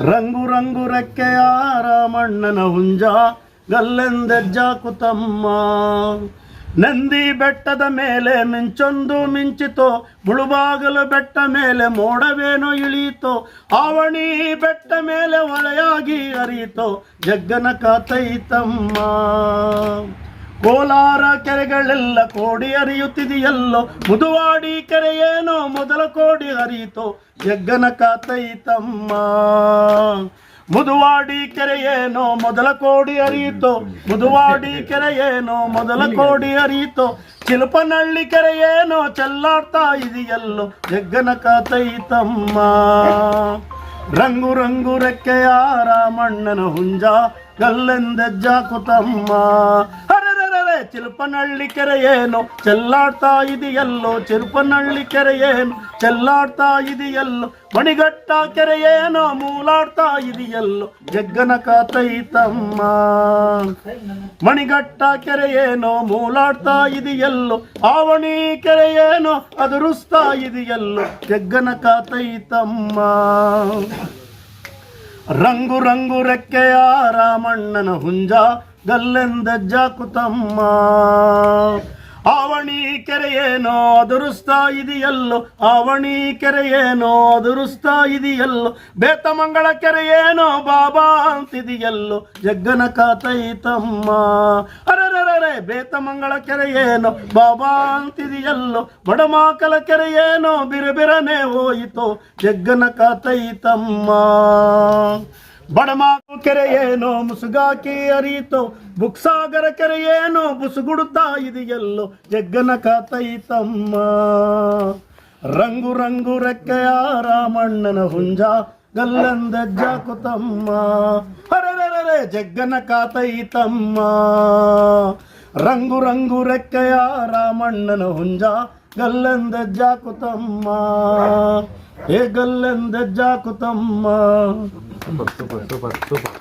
ರಂಗು ರಂಗು ರೆಕ್ಕೆಯ ರಾಮಣ್ಣನ ಹುಂಜ ಗಲ್ಲೆಂದೆಜ್ಜ ಕುತಮ್ಮ. ನಂದಿ ಬೆಟ್ಟದ ಮೇಲೆ ಮಿಂಚೊಂದು ಮಿಂಚಿತೋ, ಮುಳುಬಾಗಲು ಬೆಟ್ಟ ಮೇಲೆ ಮೋಡವೇನೋ ಇಳಿಯಿತೋ, ಆವಣಿ ಬೆಟ್ಟ ಮೇಲೆ ಒಳೆಯಾಗಿ ಅರಿಯಿತೋ ಜಗ್ಗನ ಕಾತೈತಮ್ಮ. ಕೋಲಾರ ಕೆರೆಗಳೆಲ್ಲ ಕೋಡಿ ಹರಿಯುತ್ತಿದೆಯಲ್ಲೋ? ಮುದುವಾಡಿ ಏನೋ ಮೊದಲ ಕೋಡಿ ಹರಿಯಿತೋ? ಜಗ್ಗನ ಕಾತೈತಮ್ಮ ಮುದುವಾಡಿ ಏನೋ ಮೊದಲ ಕೋಡಿ ಹರಿಯಿತೋ? ಮುದುವಾಡಿ ಏನೋ ಮೊದಲ ಕೋಡಿ ಹರಿಯಿತೋ? ಚಿಲುಪನಹಳ್ಳಿ ಏನೋ ಚೆಲ್ಲಾಡ್ತಾ ಇದೆಯಲ್ಲೋ? ಜಗ್ಗನ ಕಾತೈತಮ್ಮ ರಂಗು ರಂಗು ರೆಕ್ಕೆಯ ರಾಮಣ್ಣನ ಹುಂಜ ಗಲ್ಲೆಂದೆಜ್ಜ ಕುತಮ್ಮ ಕೆರೆ ಏನು? ಚೆಲ್ಲಾಡ್ತಾ ಇದೆಯಲ್ಲೋ? ಚಿಲ್ಪನಳ್ಳಿ ಕೆರೆ ಏನು? ಚೆಲ್ಲಾಡ್ತಾ ಇದೆಯಲ್ಲೋ? ಮಣಿಗಟ್ಟ ಏನೋ? ಮೂಲಾಡ್ತಾ ಇದೆಯಲ್ಲೋ? ಜಗ್ಗನ ಕಾತೈತಮ್ಮ ಮಣಿಗಟ್ಟ ಏನೋ? ಮೂಲಾಡ್ತಾ ಇದೆಯಲ್ಲೋ? ಆವಣಿ ಕೆರೆ ಏನೋ? ಅದುರುಸ್ತಾ ಇದೆಯಲ್ಲೋ? ಜಗ್ಗನ ಕಾತೈತಮ್ಮ ರಂಗು ರಂಗು ರೆಕ್ಕೆಯ ರಾಮಣ್ಣನ ಹುಂಜ ಗಲ್ಲೆಂದಜ್ಜ ಕುತಮ್ಮ ಆವಣಿ ಕೆರೆಯೇನೋ ಅದುರುಸ್ತಾ ಇದೆಯಲ್ಲೋ, ಆವಣಿ ಕೆರೆಯೇನೋ ಅದುರುಸ್ತಾ ಇದೆಯಲ್ಲೋ, ಬೇತಮಂಗಳ ಕೆರೆಯೇನೋ ಬಾಬಾ ಅಂತಿದೆಯಲ್ಲೋ, ಜಗ್ಗನ ಕಾತೈತಮ್ಮ. ಬೇತಮಂಗಳ ಕೆರೆಯೇನೋ ಬಾಬಾ ಅಂತಿದೆಯಲ್ಲೋ, ಬಡಮಾಕಲ ಕೆರೆಯೇನೋ, ಬಿರಬಿರನೆ ಹೋಯಿತೋ, ಜಗ್ಗನ ಕಾತೈತಮ್ಮ ಬಡಮಾಕು ಕೆರೆಯೇನೋ, ಮುಸುಗಾಕಿ ಅರಿತೋ ಬುಕ್ಸಾಗರ ಕೆರೆಯೇನೋ, ಬುಸುಗುಡುತ್ತಾ ಇದೆಯಲ್ಲೋ, ಜಗ್ಗನ ಕಾತೈತಮ್ಮ ರಂಗು ರಂಗು ರೆಕ್ಕೆಯ ರಾಮಣ್ಣನ ಹುಂಜ, ಗಲ್ಲಂದಜ್ಜ ಕುತಮ್ಮ. ಹರರರೆ ಜಗ್ಗನ ಕಾತೈತಮ್ಮ ರಂಗು ರಂಗು ರೆಕ್ಕೆಯ ರಾಮಣ್ಣನ ಹುಂಜ ಗಲ್ಲಂದಜ್ಜ ಕುತಮ್ಮ ಏ ಗಲ್ಲಂದಜ್ಜ ಕುತಮ್ಮ ಸೂಪರ್ ಸೂಪರ್ ಸೂಪರ್.